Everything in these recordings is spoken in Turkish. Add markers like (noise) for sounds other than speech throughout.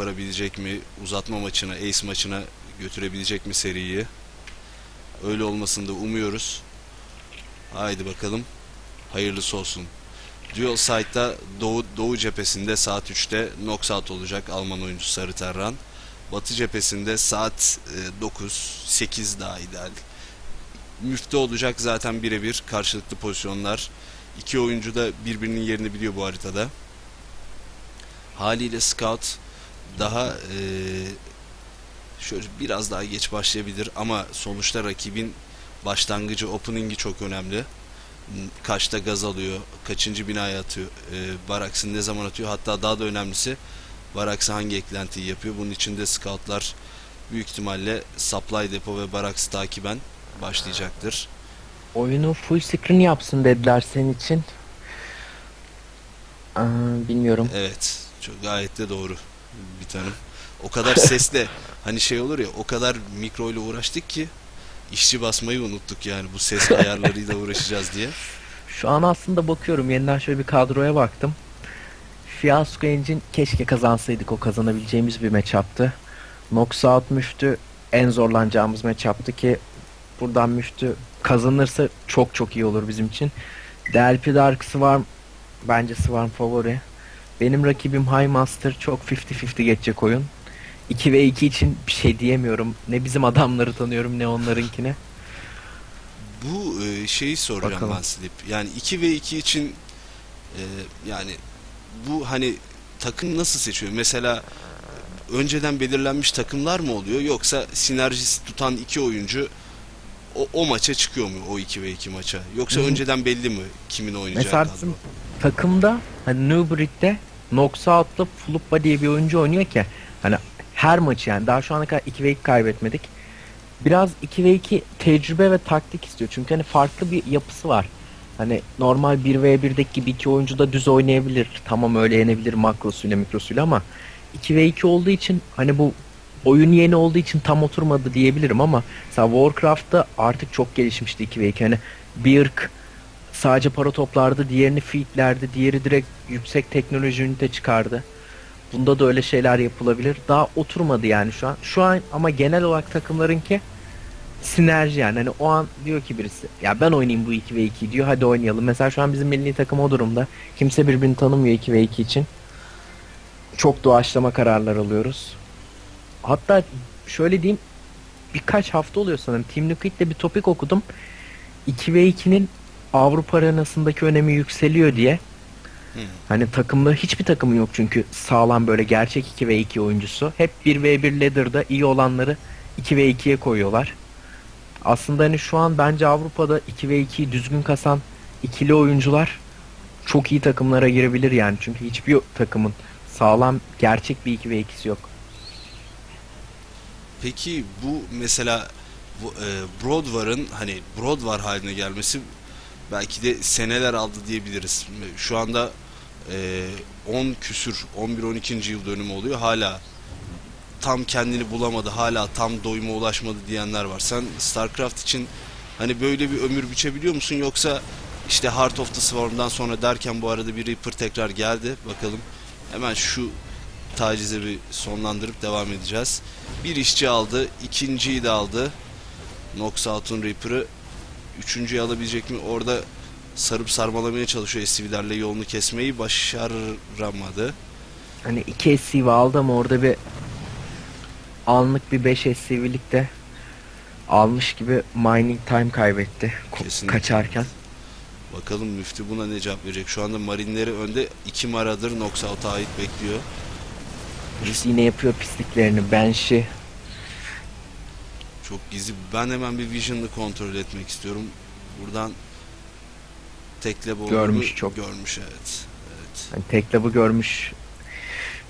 koparabilecek mi? Uzatma maçına, ace maçına götürebilecek mi seriyi? Öyle olmasını da umuyoruz. Haydi bakalım. Hayırlısı olsun. Dual Side'da Doğu, Doğu cephesinde saat 3'te Knockout olacak Alman oyuncu Sarı Terran. Batı cephesinde saat e, 9, 8 daha ideal. Müftü olacak zaten birebir karşılıklı pozisyonlar. İki oyuncu da birbirinin yerini biliyor bu haritada. Haliyle Scout daha e, şöyle biraz daha geç başlayabilir ama sonuçta rakibin başlangıcı, opening'i çok önemli. Kaçta gaz alıyor, kaçıncı binaya atıyor, e, Baraks'ın ne zaman atıyor hatta daha da önemlisi Baraks'a hangi eklentiyi yapıyor. Bunun için de scoutlar büyük ihtimalle supply depo ve Baraks'ı takiben başlayacaktır. Oyunu full screen yapsın dediler senin için. Aa, bilmiyorum. Evet, çok gayet de doğru bir tanem. O kadar (laughs) sesle hani şey olur ya o kadar mikro ile uğraştık ki işçi basmayı unuttuk yani bu ses (laughs) ayarlarıyla uğraşacağız diye. Şu an aslında bakıyorum yeniden şöyle bir kadroya baktım. Fiasco Engine keşke kazansaydık o kazanabileceğimiz bir matchup'tı. Knockout Müftü en zorlanacağımız matchup'tı ki buradan Müftü kazanırsa çok çok iyi olur bizim için. DLP Dark Swarm bence Swarm favori. Benim rakibim High Master çok 50-50 geçecek oyun. 2 ve 2 için bir şey diyemiyorum. Ne bizim adamları tanıyorum ne onlarınkini. Bu e, şeyi soracağım Bakalım. ben Slip. Yani 2 ve 2 için e, yani bu hani takım nasıl seçiyor? Mesela e, önceden belirlenmiş takımlar mı oluyor yoksa sinerjisi tutan iki oyuncu o, o maça çıkıyor mu o 2 ve 2 maça? Yoksa Hı önceden belli mi kimin oynayacağı Mesela bizim takımda hani New Breed'de Noxout'la Fluppa diye bir oyuncu oynuyor ki hani her maçı yani daha şu ana kadar 2 ve 2 kaybetmedik. Biraz 2 ve 2 tecrübe ve taktik istiyor. Çünkü hani farklı bir yapısı var. Hani normal 1 v 1'deki gibi iki oyuncu da düz oynayabilir. Tamam öyle yenebilir makrosuyla mikrosuyla ama 2 ve 2 olduğu için hani bu oyun yeni olduğu için tam oturmadı diyebilirim ama mesela Warcraft'ta artık çok gelişmişti 2 ve 2. Hani bir ırk sadece para toplardı, diğerini feedlerdi, diğeri direkt yüksek teknoloji ünite çıkardı. Bunda da öyle şeyler yapılabilir. Daha oturmadı yani şu an. Şu an ama genel olarak takımlarınki sinerji yani. Hani o an diyor ki birisi ya ben oynayayım bu 2 ve 2 diyor hadi oynayalım. Mesela şu an bizim milli takım o durumda. Kimse birbirini tanımıyor 2 ve 2 için. Çok doğaçlama kararlar alıyoruz. Hatta şöyle diyeyim birkaç hafta oluyor sanırım. Team Liquid'de bir topik okudum. 2 ve 2'nin Avrupa arenasındaki önemi yükseliyor diye. Hani takımda hiçbir takımın yok çünkü sağlam böyle gerçek 2 ve 2 oyuncusu. Hep 1 ve 1 ladder'da iyi olanları 2 ve 2'ye koyuyorlar. Aslında hani şu an bence Avrupa'da 2 ve 2'yi düzgün kasan ikili oyuncular çok iyi takımlara girebilir yani. Çünkü hiçbir takımın sağlam gerçek bir 2 ve 2'si yok. Peki bu mesela bu, e, Broadwar'ın hani Broadwar haline gelmesi belki de seneler aldı diyebiliriz. Şu anda e, 10 küsür 11-12. yıl dönümü oluyor. Hala tam kendini bulamadı. Hala tam doyuma ulaşmadı diyenler var. Sen StarCraft için hani böyle bir ömür biçebiliyor musun yoksa işte Heart of the Swarm'dan sonra derken bu arada bir Reaper tekrar geldi. Bakalım. Hemen şu tacize bir sonlandırıp devam edeceğiz. Bir işçi aldı, ikinciyi de aldı. Noxout'un Reaper'ı üçüncüyü alabilecek mi? Orada sarıp sarmalamaya çalışıyor SCV'lerle yolunu kesmeyi başaramadı. Hani 2 SCV aldı ama orada bir anlık bir 5 SCV'lik de almış gibi mining time kaybetti ko- Kesinlikle. kaçarken. Bakalım Müftü buna ne cevap verecek. Şu anda Marinleri önde. iki maradır Noxout'a ait bekliyor. Yine yapıyor pisliklerini. Banshee. Çok gizli. Ben hemen bir Vision'ı kontrol etmek istiyorum. Buradan olduğunu Görmüş çok. Görmüş evet. Evet. Hani Teklab'ı görmüş.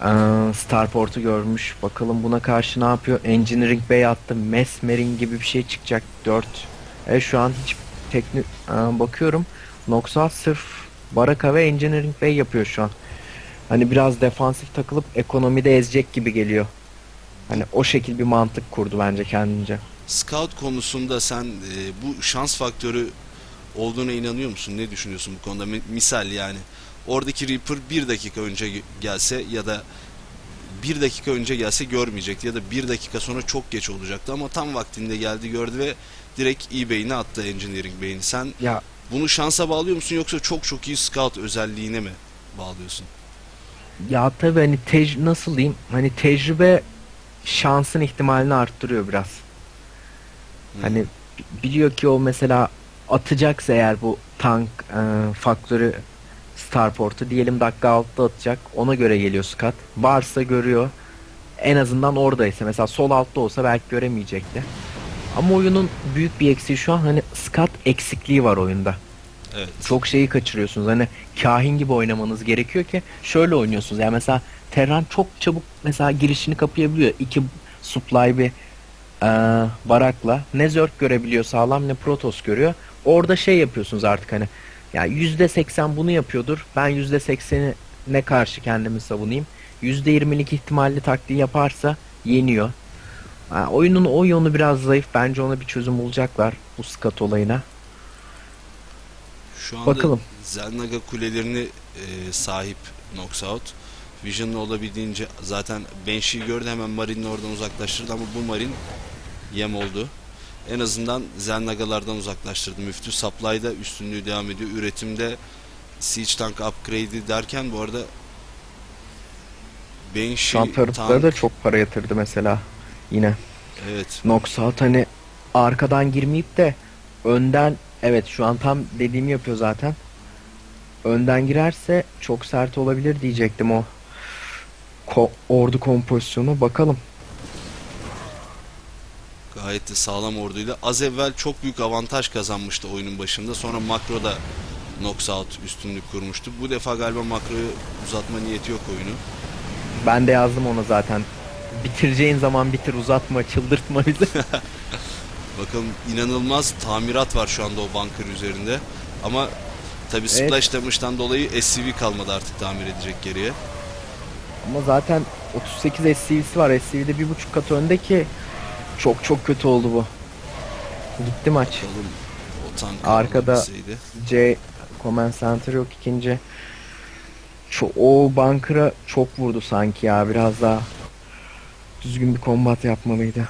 Ee, Starport'u görmüş. Bakalım buna karşı ne yapıyor? Engineering Bay attı. Mesmering gibi bir şey çıkacak. 4. E şu an hiç tekni Ee, bakıyorum. Noxal sırf Baraka ve Engineering Bay yapıyor şu an. Hani biraz defansif takılıp ekonomide ezecek gibi geliyor. Hani o şekil bir mantık kurdu bence kendince. Scout konusunda sen e, bu şans faktörü olduğuna inanıyor musun? Ne düşünüyorsun bu konuda? Mi- Misal yani oradaki Reaper bir dakika önce ge- gelse ya da bir dakika önce gelse görmeyecekti ya da bir dakika sonra çok geç olacaktı ama tam vaktinde geldi gördü ve direkt beyni attı Engineering beyni. Sen Ya bunu şansa bağlıyor musun yoksa çok çok iyi scout özelliğine mi bağlıyorsun? ya tabii hani tec nasıl diyeyim? Hani tecrübe şansın ihtimalini arttırıyor biraz. Hı. Hani bi- biliyor ki o mesela atacaksa eğer bu tank e, faktörü starport'u diyelim dakika 6'da atacak. Ona göre geliyor skat. Varsa görüyor. En azından oradaysa mesela sol altta olsa belki göremeyecekti. Ama oyunun büyük bir eksiği şu an hani skat eksikliği var oyunda. Evet. Çok şeyi kaçırıyorsunuz. Hani kahin gibi oynamanız gerekiyor ki şöyle oynuyorsunuz. Yani mesela Terran çok çabuk mesela girişini kapayabiliyor. İki supply bir eee, barakla ne Zerg görebiliyor sağlam ne Protoss görüyor. Orada şey yapıyorsunuz artık hani ya %80 bunu yapıyordur. Ben %80'i ne karşı kendimi savunayım. %20'lik ihtimalli taktiği yaparsa yeniyor. Ha, oyunun o yönü biraz zayıf. Bence ona bir çözüm bulacaklar bu skat olayına. Şu anda Bakalım. Zelnaga kulelerini e, sahip Noxout. Vision'la olabildiğince zaten Banshee'yi gördü hemen Marine'i oradan uzaklaştırdı ama bu Marine yem oldu. En azından Zelnagalardan uzaklaştırdı. Müftü Supply'da üstünlüğü devam ediyor. Üretimde Siege Tank upgrade'i derken bu arada Banshee an tarıtlara da çok para yatırdı mesela. Yine. Evet. Noxout hani arkadan girmeyip de önden evet şu an tam dediğimi yapıyor zaten. Önden girerse çok sert olabilir diyecektim o ko- ordu kompozisyonu. Bakalım. Gayet de sağlam orduyla. Az evvel çok büyük avantaj kazanmıştı oyunun başında. Sonra makroda Knockout üstünlük kurmuştu. Bu defa galiba makroyu uzatma niyeti yok oyunu. Ben de yazdım ona zaten. Bitireceğin zaman bitir uzatma çıldırtma bizi. (laughs) Bakalım inanılmaz tamirat var şu anda o bunker üzerinde. Ama tabi Evet. splash damage'dan dolayı SCV kalmadı artık tamir edecek geriye. Ama zaten 38 SCV'si var. SCV'de bir buçuk kat önde ki çok çok kötü oldu bu. Gitti maç. Bakalım o tank Arkada-. C Command Center yok ikinci. Ço o bunker'a çok vurdu sanki ya biraz daha düzgün bir kombat yapmalıydı.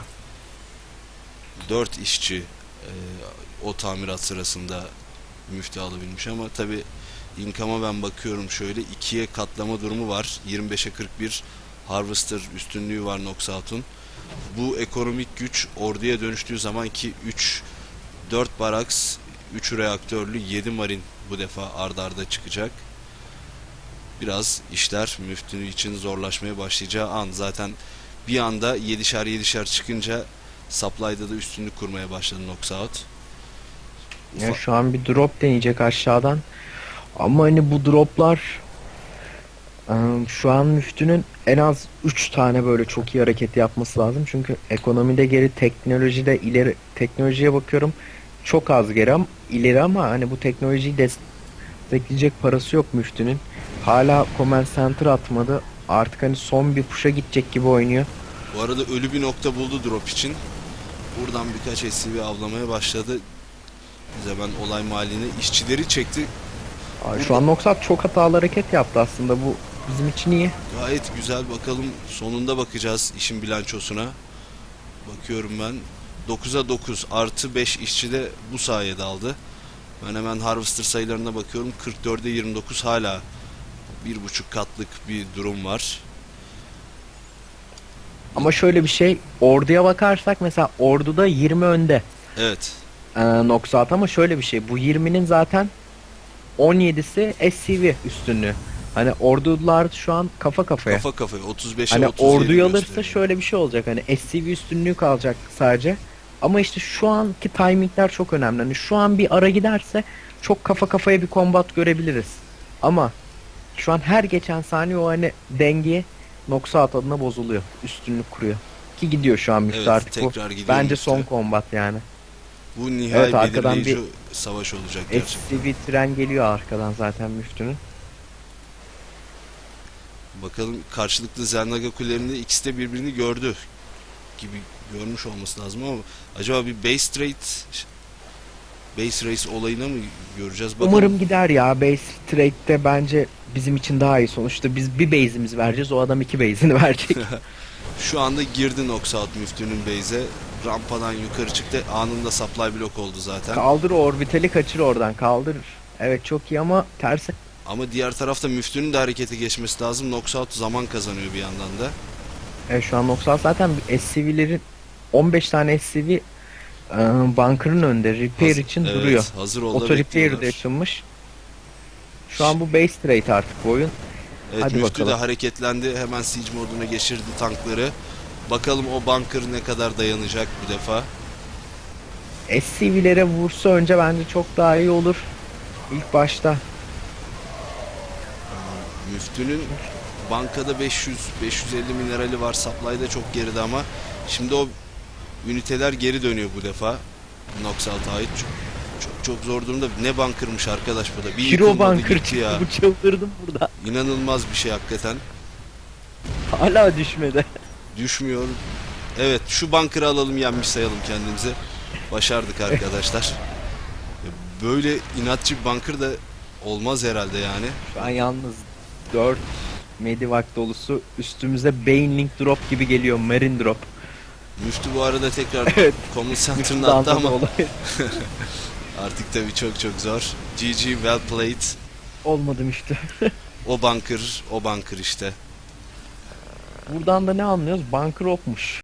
4 işçi e, o tamirat sırasında müftü alabilmiş ama tabi income'a ben bakıyorum şöyle ikiye katlama durumu var. 25'e 41 Harvester üstünlüğü var Noxout'un. Bu ekonomik güç orduya dönüştüğü zaman ki 3 4 baraks 3 reaktörlü 7 marin bu defa ardarda arda çıkacak. Biraz işler müftü için zorlaşmaya başlayacağı an zaten bir anda 7'şer 7'şer çıkınca Supply'da da üstünlük kurmaya başladı Noxout. Ya şu an bir drop deneyecek aşağıdan. Ama hani bu droplar ıı, şu an müftünün en az 3 tane böyle çok iyi hareket yapması lazım. Çünkü ekonomide geri, teknolojide ileri teknolojiye bakıyorum. Çok az geri ama ileri ama hani bu teknolojiyi destekleyecek parası yok müftünün. Hala Command Center atmadı. Artık hani son bir push'a gidecek gibi oynuyor. Bu arada ölü bir nokta buldu drop için. Buradan birkaç SCV avlamaya başladı. Biz hemen olay mahalline işçileri çekti. Abi Şu an Noxat çok hatalı hareket yaptı aslında bu bizim için iyi. Gayet güzel bakalım sonunda bakacağız işin bilançosuna. Bakıyorum ben. 9'a 9 artı 5 işçi de bu sayede aldı. Ben hemen Harvester sayılarına bakıyorum. 44'e 29 hala bir buçuk katlık bir durum var. Ama şöyle bir şey orduya bakarsak mesela orduda 20 önde Evet. e, Noxat ama şöyle bir şey bu 20'nin zaten 17'si SCV üstünlüğü. Hani ordular şu an kafa kafaya. Kafa kafaya 35'e hani 37 orduyu alırsa gösteriyor. şöyle bir şey olacak hani SCV üstünlüğü kalacak sadece. Ama işte şu anki timingler çok önemli. Hani şu an bir ara giderse çok kafa kafaya bir kombat görebiliriz. Ama şu an her geçen saniye o hani denge Noxat adına bozuluyor. Üstünlük kuruyor. Ki gidiyor şu an Müftü Evet, artık bu. tekrar gidiyor Bence son kombat yani. Bu nihai Evet, arkadan belirleyici savaş olacak gerçekten. SCV tren geliyor arkadan zaten Müftü'nün. Bakalım karşılıklı Zernaga kulelerinde ikisi de birbirini gördü gibi görmüş olması lazım ama acaba bir base trade base race olayını mı göreceğiz? Bakalım. Umarım gider ya. Base trade'de bence bizim için daha iyi. Sonuçta biz bir base'imizi vereceğiz. O adam iki base'ini (laughs) verecek. (laughs) Şu anda girdi Noxout müftünün base'e. Rampadan yukarı çıktı. Anında supply block oldu zaten. Kaldır o orbitali kaçır oradan. Kaldırır. Evet çok iyi ama tersi. Ama diğer tarafta müftünün de harekete geçmesi lazım. Noxout zaman kazanıyor bir yandan da. Evet şu an Noxal zaten SCV'lerin 15 tane SCV e, bunker'ın önünde repair Hazır- için evet, duruyor. Hazır oldu Auto repair de açılmış. Şu an bu base trade artık bu oyun. Evet Hadi müftü bakalım. de hareketlendi. Hemen siege moduna geçirdi tankları. Bakalım o bunker ne kadar dayanacak bu defa. SCV'lere vursa önce bence çok daha iyi olur. İlk başta. Müftünün bankada 500 550 minerali var. Supply'da çok geride ama şimdi o üniteler geri dönüyor bu defa. Noxalt'a ait. Çok, çok çok zor durumda. Ne bunkermış arkadaş bu da. Bir Hero bunker çıktı. Bu çıldırdım burada. İnanılmaz bir şey hakikaten. Hala düşmedi. Düşmüyor. Evet şu bunker'ı alalım yenmiş sayalım kendimizi. Başardık arkadaşlar. (laughs) Böyle inatçı bir bunker da olmaz herhalde yani. Şu an yalnız 4 medivac dolusu üstümüze Banelink drop gibi geliyor. Marine drop. Müftü bu arada tekrar (laughs) Evet. Common Center'ına Üstünde attı ama (laughs) artık tabii çok çok zor. GG well played. Olmadım işte. O bunker, o bunker işte. Buradan da ne anlıyoruz? Bunker okmuş.